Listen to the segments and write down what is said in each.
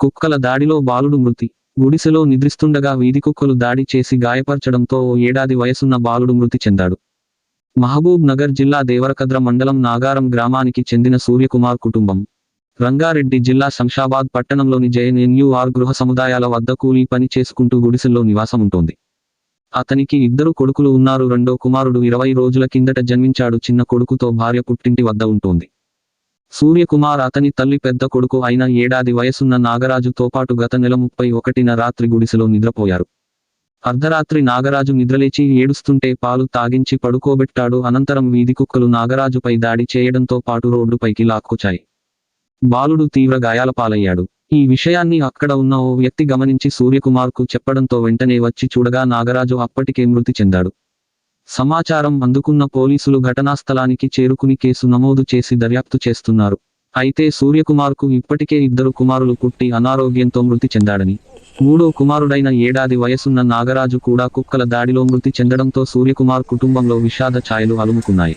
కుక్కల దాడిలో బాలుడు మృతి. గుడిసెలో నిద్రిస్తుండగా వీధికుక్కలు దాడి చేసి గాయపరచడంతో ఓ ఏడాది వయసున్న బాలుడు మృతి చెందాడు. మహబూబ్ నగర్ జిల్లా దేవరకద్ర మండలం నాగారం గ్రామానికి చెందిన సూర్యకుమార్ కుటుంబం. రంగారెడ్డి జిల్లా శంషాబాద్ పట్టణంలోని జేఎన్ఎన్యూఆర్ గృహ సముదాయాల వద్ద కూలీ పని చేసుకుంటూ గుడిసెల్లో నివాసముంటోంది. అతనికి ఇద్దరు కొడుకులు ఉన్నారు. రెండో కుమారుడు ఇరవై రోజుల కిందట జన్మించాడు. చిన్న కొడుకుతో భార్య పుట్టింటి వద్ద ఉంటోంది. సూర్యకుమార్ అతని తల్లి పెద్ద కొడుకు అయిన ఏడాది వయసున్న నాగరాజుతో పాటు గత నెల ముప్పై ఒకటిన రాత్రి గుడిసెలో నిద్రపోయారు. అర్ధరాత్రి నాగరాజు నిద్రలేచి ఏడుస్తుంటే పాలు తాగించి పడుకోబెట్టాడు. అనంతరం వీధి కుక్కలు నాగరాజుపై దాడి చేయడంతో పాటు రోడ్డుపైకి లాక్కొచ్చాయి. బాలుడు తీవ్ర గాయాల పాలయ్యాడు ఈ విషయాన్ని అక్కడ ఉన్న ఓ వ్యక్తి గమనించి సూర్యకుమార్కు చెప్పడంతో వెంటనే వచ్చి చూడగా నాగరాజు అప్పటికే మృతి చెందాడు. సమాచారం అందుకున్న పోలీసులు ఘటనా స్థలానికి చేరుకుని కేసు నమోదు చేసి దర్యాప్తు చేస్తున్నారు. అయితే సూర్యకుమార్కు ఇప్పటికే ఇద్దరు కుమారులు పుట్టి అనారోగ్యంతో మృతి చెందాడని. మూడో కుమారుడైన ఏడాది వయసున్న నాగరాజు కూడా కుక్కల దాడిలో మృతి చెందడంతో సూర్యకుమార్ కుటుంబంలో విషాద ఛాయలు అలుముకున్నాయి.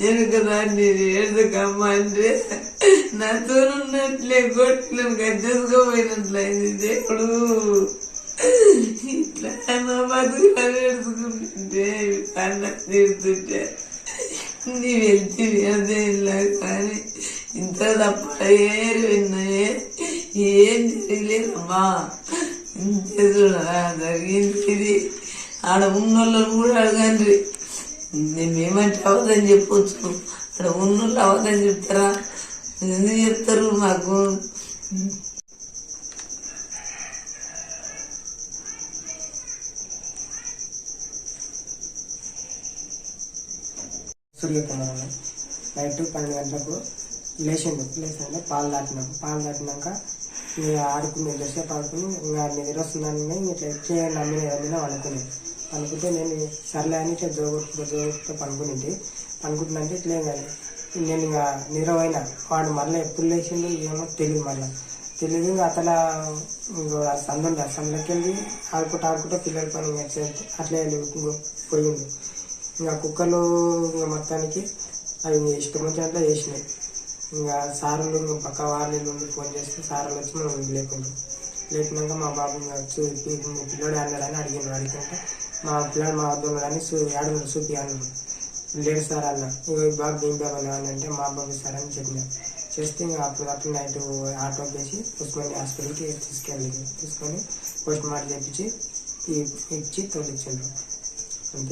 ఇప్పుడు ఏడుచుకుంటుంది నేను కదా నేను ఏడుచుకమ్మ అంటే నాతో ఉన్నట్లే కొట్లను గద్దెసుకోపోయినట్లయింది దేవుడు ఇట్లా నా బతుకు ఏడుచుకుంటుంటే అన్న తీరుతుంటే నీ వెళ్తే అదే ఇలా కానీ ఇంత తప్ప ఏరు విన్నాయే ఏం జరిగలేదమ్మా ఇంతే చూడరా జరిగింది ఇది ఆడ ఉన్నోళ్ళని కూడా అడగండి మేమేమంటే అవదని చెప్పొచ్చు. అక్కడ ఉన్నోళ్ళు అవదని చెప్తారా? ఎందుకు చెప్తారు మాకు? సూర్యకుమార్ నైట్ పన్నెండు గంటలకు లేచిండు. లేచింటే పాలు దాటినాం పాలు దాటినాక ఇక ఆడుకుని ఎంతసేపు పాడుకుని ఇంకా నిద్ర వస్తుందని ఇట్లా ఎక్కి నమ్మిన ఏదైనా అనుకుని అనుకుంటే నేను సర్లే అని ఇట్లా జోగొట్టుకుంటా జోగొట్టుకుంటా పనుకునింది పనుకుంటున్నంటే ఇట్లా కానీ నేను ఇంకా నిరవైన వాడు మళ్ళీ ఎప్పుడు లేచిండు ఏమో తెలియదు మళ్ళీ. తెలియదు ఇంకా అతను సందు ఆ సందులోకి వెళ్ళి ఆడుకుంటూ ఆడుకుంటూ పిల్లల పని ఇంకా అట్లే వెళ్ళి పోయిండు. ఇంకా కుక్కలు ఇంకా మొత్తానికి అవి ఇష్టం వచ్చినట్లు చేసినాయి. ఇంకా సార్లు ఇంకా పక్క వాళ్ళు ఫోన్ చేస్తే సార్లు వచ్చి మనం లేకుండా లేపినాక మా బాబు ఇంకా చూ పిల్లడు అన్నాడని అడిగినాడు అడిగితే మా పిల్లడు మా వద్ద కానీ సూ ఆడున్నాడు చూపి అన్నాడు లేడు సార్ అన్న. ఇక బాబు ఏం బాబు అని అంటే మా బాబు సార్ అని చెప్పిన. చేస్తే ఇంకా అప్పుడు అప్పుడు నైట్ ఆటో చేసి ఉస్మాని హాస్పిటల్కి తీసుకెళ్ళి తీసుకొని పోస్ట్ మార్టం చేయించి ఇచ్చి తోలిచ్చిండ్రు అంతే.